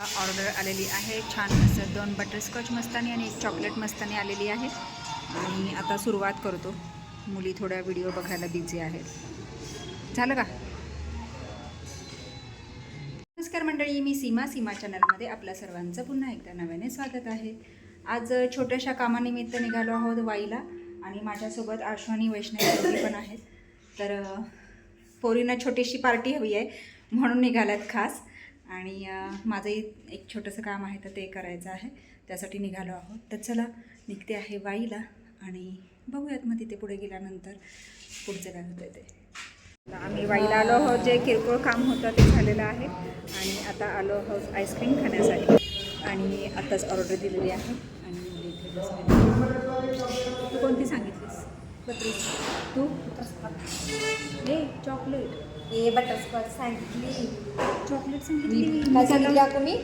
Order आलेली आहे. छान असं दोन बटरस्कॉच मस्तानी आणि एक चॉकलेट मस्तानी आलेली आहे. आणि आता सुरुवात करतो. मुली थोड्या व्हिडिओ बघायला बिझी आहेत. झालं का? नमस्कार मंडळी मी सीमा सीमा चॅनलमध्ये आपल्या सर्वांचं पुन्हा एकदा नव्याने स्वागत आहे. आज छोट्याशा कामानिमित्त निघालो आहोत वाईला आणि माझ्यासोबत आश्वानी वैष्णवी पण आहेत. तर पोरींना छोटीशी पार्टी हवी आहे म्हणून निघाल्यात खास. आणि माझंही एक छोटंसं काम आहे तर ते करायचं आहे. त्यासाठी निघालो आहोत. तर चला निघते आहे वाईला आणि बघूयात मग तिथे पुढे गेल्यानंतर पुढचं काय होतं ते. आम्ही वाईला आलो आहोत जे किरकोळ काम होतं ते झालेलं आहे. आणि आता आलो आहोत आईस्क्रीम खाण्यासाठी. आणि आत्ताच ऑर्डर दिलेली आहे. आणि इथे तू कोणती सांगितलीस? बत्रीस. तू? हे चॉकलेट. हे बटरस्कॉच सांगितली. चॉकलेट सांगितली. काय सांगितलं तुम्ही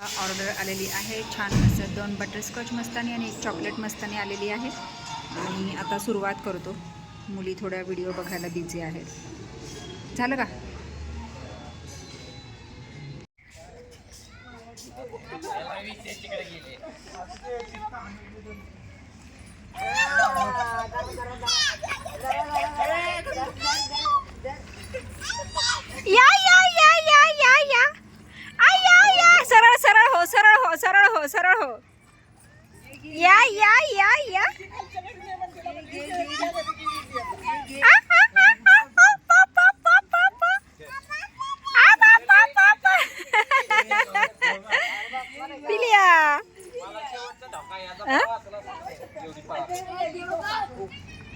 ऑर्डर आलेली आहे. छान असं दोन बटरस्कॉच मस्तानी आणि एक चॉकलेट मस्तानी आलेली आहे. आणि आता सुरुवात करतो. मुली थोड्या व्हिडिओ बघायला बिझी आहेत. झालं का? या या.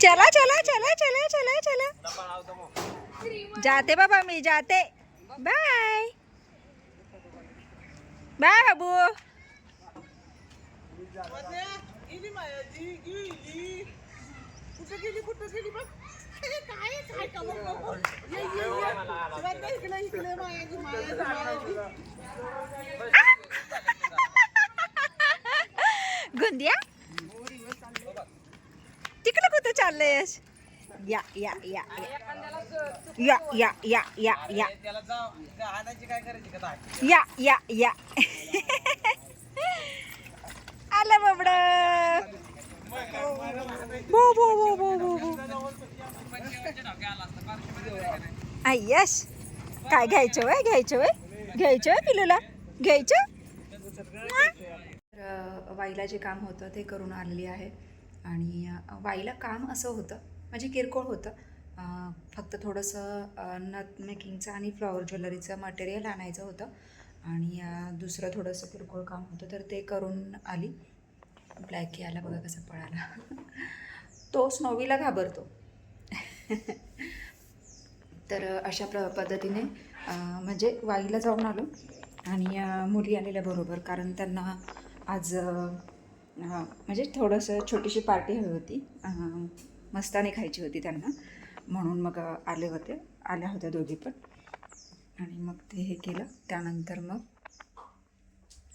चला चला चला चला चला चला. जाते बाबा मी जाते. बाय. बाय बाबू गेली मायाजी गेली. कुठं गेली कुठं गेली बघ. काय काय का बघ, बघ, बघ. ये, ये, ये. बघ ना इकडे इकडे मायाजी मायाजी मायाजी. गुंदिया? तिकडं कुठं चाललंयस या या या या. या या या या. त्याला जाऊ. आणायची काय करायची का? या या या. यश. काय घ्यायचं वय? घ्यायचं वय? घ्यायचं वय पिलूला? घ्यायचं? तर वाईला जे काम होतं ते करून आलेली आहे. आणि वाईला काम असं होतं म्हणजे किरकोळ होतं. फक्त थोडंसं नथ मेकिंगचं आणि फ्लॉवर ज्वेलरीचं मटेरियल आणायचं होतं. आणि दुसरं थोडंसं किरकोळ काम होतं तर ते करून आली. ब्लॅक याला बघा कसं पळाला. तो स्नोवीला घाबरतो. तर अशा प्र पद्धतीने म्हणजे वाईला जाऊन आलो. आणि मुली आलेल्या बरोबर. कारण त्यांना आज म्हणजे थोडंसं छोटीशी पार्टी हवी होती. मस्ताने मस्तानी खायची होती त्यांना. म्हणून मग आले होते. आल्या होत्या दोघी पण. आणि मग ते हे केलं. त्यानंतर मग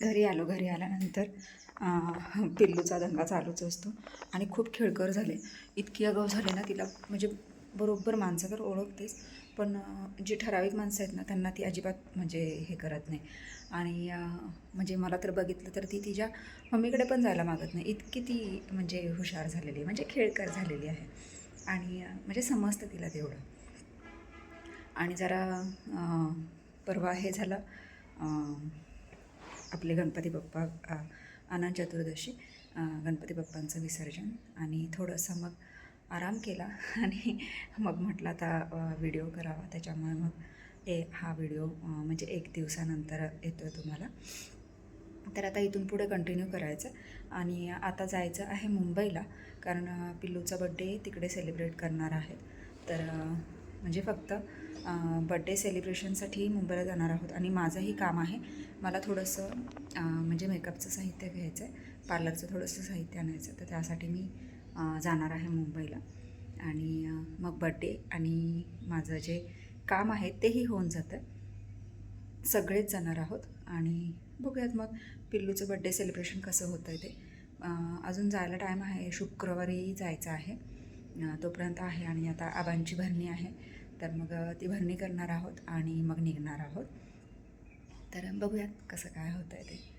घरी आलो. घरी आल्यानंतर पिल्लूचा दंगा चालूच असतो. आणि खूप खेळकर झाले. इतकी अगाऊ झाले ना तिला. म्हणजे बरोबर माणसं तर ओळखतेच पण जी ठराविक माणसं आहेत ना त्यांना ती अजिबात म्हणजे हे करत नाही. आणि म्हणजे मला तर बघितलं तर ती तिच्या मम्मीकडे पण जायला मागत नाही. इतकी ती म्हणजे हुशार झालेली आहे म्हणजे खेळकर झालेली आहे. आणि म्हणजे समजतं तिला तेवढं. आणि जरा परवा हे झालं आपले गणपती बाप्पा अनंत चतुर्दशी गणपती बाप्पांचं विसर्जन आणि थोडंसं मग आराम केला आणि मग म्हटलं आता व्हिडिओ करावा. त्याच्यामुळे मग ए हा व्हिडिओ म्हणजे एक दिवसानंतर येतो आहे तुम्हाला. तर आता इथून पुढे कंटिन्यू करायचं. आणि आता जायचं आहे मुंबईला कारण पिल्लूचा बड्डे तिकडे सेलिब्रेट करणार आहेत तर म्हणजे फक्त बड्डे सेलिब्रेशनसाठी मुंबईला जाणार आहोत. आणि माझंही काम आहे. मला थोडंसं म्हणजे मेकअपचं साहित्य घ्यायचं आहे पार्लरचं थोडंसं साहित्य आणायचं तर त्यासाठी मी जाणार आहे मुंबईला. आणि मग बड्डे आणि माझं जे काम आहे तेही होऊन जातं. सगळेच जाणार आहोत आणि बघूयात मग पिल्लूचं बड्डे सेलिब्रेशन कसं होतं आहे ते अजून जायला टाईम आहे. शुक्रवारी जायचं आहे. तोपर्यंत आहे आणि आता आबांची भरणी आहे. तर मग ती भरणी करणार आहोत आणि मग निघणार आहोत. तर बघूयात कसं काय होतं आहे ते.